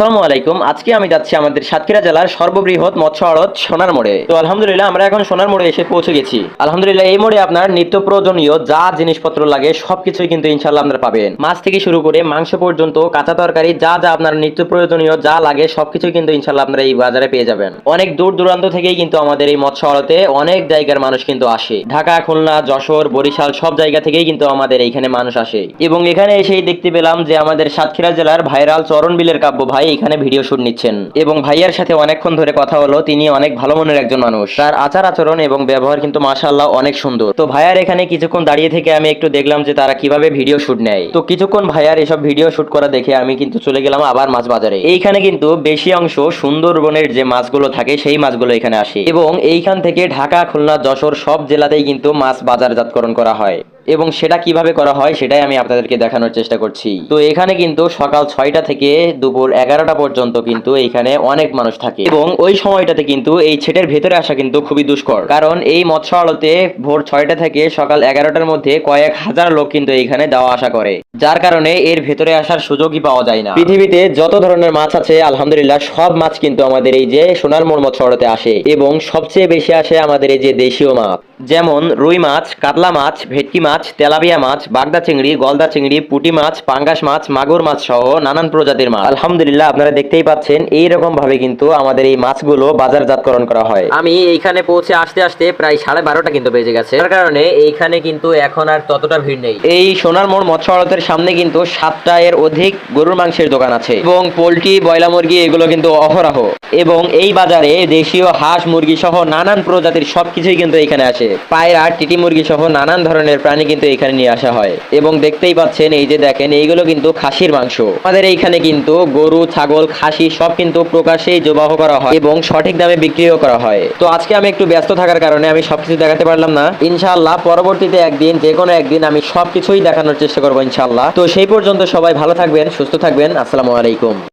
আসসালামু আলাইকুম। আজকে আমি যাচ্ছি আমাদের সাতক্ষীরা জেলার সর্ববৃহৎ মৎস্য আড়ত সোনার মোড়ে। তো আলহামদুলিল্লাহ, আমরা এখন সোনার মোড়ে এসে পৌঁছে গেছি। আলহামদুলিল্লাহ, এই মোড়ে আপনার নিত্য প্রয়োজনীয় যা জিনিসপত্র লাগে সবকিছুই কিন্তু ইনশাল্লাহ আপনারা পাবেন। মাছ থেকে শুরু করে মাংস পর্যন্ত, কাঁচা তরকারি, যা যা আপনার নিত্য প্রয়োজনীয় যা লাগে সবকিছুই কিন্তু ইনশাল্লাহ আপনারা এই বাজারে পেয়ে যাবেন। অনেক দূর দূরান্ত থেকেই কিন্তু আমাদের এই মৎস্য আড়তে অনেক জায়গার মানুষ কিন্তু আসে। ঢাকা, খুলনা, যশোর, বরিশাল সব জায়গা থেকেই কিন্তু আমাদের এইখানে মানুষ আসে। এবং এখানে এসেই দেখতে পেলাম যে আমাদের সাতক্ষীরা জেলার ভাইরাল চরণ বিলের কাব্য ভাই এখানে ভিডিও শুট নিচ্ছেন। এবং ভাইয়ার সাথে অনেকক্ষণ ধরে কথা হলো, তিনি অনেক ভালো মনের একজন মানুষ। তার আচার আচরণ এবং ব্যবহার কিন্তু মাশাআল্লাহ অনেক সুন্দর। তো ভাইয়ার এখানে কিছুক্ষণ দাঁড়িয়ে থেকে আমি একটু দেখলাম যে তারা কীভাবে ভিডিও শুট নেয়। তো কিছুক্ষণ ভাইয়ার এসব ভিডিও শুট করা দেখে আমি কিন্তু চলে গেলাম আবার মাছ বাজারে। এইখানে কিন্তু বেশি অংশ সুন্দরবনের যে মাছগুলো থাকে, সেই মাছগুলো এখানে আসে। এবং এইখান থেকে ঢাকা, খুলনা, যশোর সব জেলাতেই কিন্তু মাছ বাজারজাতকরণ করা হয়। এবং সেটা কীভাবে করা হয় সেটাই আমি আপনাদেরকে দেখানোর চেষ্টা করছি। তো এখানে কিন্তু সকাল ছয়টা থেকে দুপুর এগারোটা পর্যন্ত কিন্তু এখানে অনেক মানুষ থাকে। এবং ওই সময়টাতে কিন্তু এই ছেটের ভেতরে আসা কিন্তু খুবই দুষ্কর। কারণ এই মৎস্য আড়তে ভোর ছয়টা থেকে সকাল এগারোটার মধ্যে কয়েক হাজার লোক কিন্তু এখানে যাওয়া আসা করে। যার কারণে এর ভেতরে আসার সুযোগই পাওয়া যায় না। পৃথিবীতে যত ধরনের মাছ আছে, আলহামদুলিল্লাহ সব মাছ কিন্তু আমাদের এই যে সোনার মোড় মৎস্য আড়তে আসে এবং সবচেয়ে বেশি আসে আমাদের এই যে দেশীয় মাছ। যেমন রুই মাছ, কাতলা মাছ, ভেটকি মাছ তেলাপিয়া মাছ বাগদা চিংড়ি গলদা চিংড়ি পুঁটি মাছ পাঙ্গাস মাছ মাগুর মাছ সহ নানান প্রজাতির মাছ। আলহামদুলিল্লাহ আপনারা দেখতেই পাচ্ছেন এই রকম ভাবে কিন্তু আমাদের এই মাছগুলো বাজারজাতকরণ করা হয়। আমি এইখানে পৌঁছে আসতে আসতে প্রায় সাড়ে বারোটা কিন্তু বেজে গেছে। তার কারণে এইখানে কিন্তু এখন আর ততটা ভিড় নেই। এই সোনার মোড় মৎস্য আড়তের সামনে কিন্তু সাতটা এর অধিক গরুর মাংসের দোকান আছে। এবং পোলট্রি বয়লা মুরগি এগুলো কিন্তু অহরহ। এবং এই বাজারে দেশীয় হাঁস মুরগি সহ নানান প্রজাতির সবকিছুই কিন্তু এখানে আসে পায়রা টিটি মুরগি সহ নানান ধরনের প্রাণী কিন্তু এখানে নিয়ে আসা হয়। এবং দেখতেই পাচ্ছেন, এই যে দেখেন, এইগুলো কিন্তু খাসির মাংস। আমাদের এইখানে কিন্তু গরু, ছাগল, খাসি সব কিন্তু প্রকাশ্যেই জবাহ করা হয় এবং সঠিক দামে বিক্রিও করা হয়। তো আজকে আমি একটু ব্যস্ত থাকার কারণে আমি সবকিছু দেখাতে পারলাম না। ইনশাআল্লাহ, পরবর্তীতে একদিন, যে কোনো একদিন আমি সবকিছুই দেখানোর চেষ্টা করব ইনশাআল্লাহ। তো সেই পর্যন্ত সবাই ভালো থাকবেন, সুস্থ থাকবেন। আসসালামু আলাইকুম।